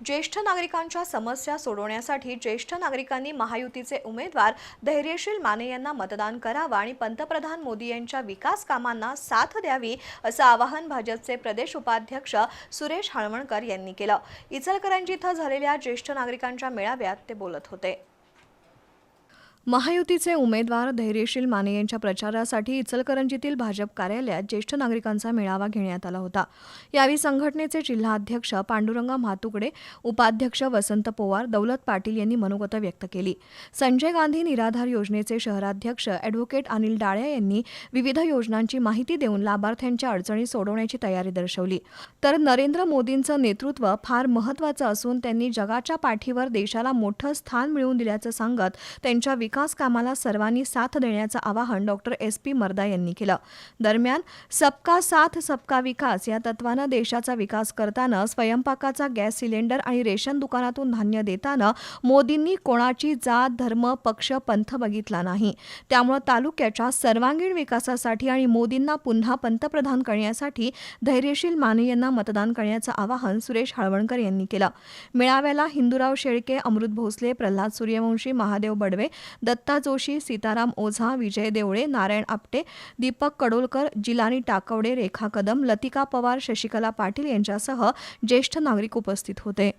ज्येष्ठ नागरिकांच्या समस्या सोडवण्यासाठी ज्येष्ठ नागरिकांनी महायुतीचे उमेदवार धैर्यशील माने यांना मतदान करावं आणि पंतप्रधान मोदी यांच्या विकास कामांना साथ द्यावी असं आवाहन भाजपचे प्रदेश उपाध्यक्ष सुरेश हळवणकर यांनी केलं. इचलकरंजी इथं झालेल्या ज्येष्ठ नागरिकांच्या मेळाव्यात ते बोलत होते. महायुतीचे उमेदवार धैर्यशील माने यांच्या प्रचारासाठी इचलकरंजीतील भाजप कार्यालयात ज्येष्ठ नागरिकांचा मेळावा घेण्यात आला होता. यावेळी संघटनेचे जिल्हाध्यक्ष पांडुरंग म्हातुकडे उपाध्यक्ष वसंत पोवार दौलत पाटील यांनी मनोगत व्यक्त केली. संजय गांधी निराधार योजनेचे शहराध्यक्ष अॅडव्होकेट अनिल डाळे यांनी विविध योजनांची माहिती देऊन लाभार्थ्यांच्या अडचणी सोडवण्याची तयारी दर्शवली. तर नरेंद्र मोदींचं नेतृत्व फार महत्त्वाचं असून त्यांनी जगाच्या पाठीवर देशाला मोठं स्थान मिळवून दिल्याचं सांगत त्यांच्या विकास कामाला सर्वांनी साथ देण्याचं आवाहन डॉक्टर एस पी मर्दा यांनी केलं. दरम्यान सबका साथ सबका विकास या तत्वानं देशाचा विकास करताना स्वयंपाकाचा गॅस सिलेंडर आणि रेशन दुकानातून धान्य देताना मोदींनी कोणाची जात धर्म पक्ष पंथ बघितला नाही. त्यामुळे तालुक्याच्या सर्वांगीण विकासासाठी आणि मोदींना पुन्हा पंतप्रधान करण्यासाठी धैर्यशील माने यांना मतदान करण्याचं आवाहन सुरेश हळवणकर यांनी केलं. मेळाव्याला हिंदूराव शेळके अमृत भोसले प्रल्हाद सूर्यवंशी महादेव बडवे दत्ता जोशी सीताराम ओझा विजय देवळे नारायण आपटे दीपक कडोलकर जिलानी टाकवडे रेखा कदम लतिका पवार शशिकला पाटील यांच्यासह ज्येष्ठ नागरिक उपस्थित होते.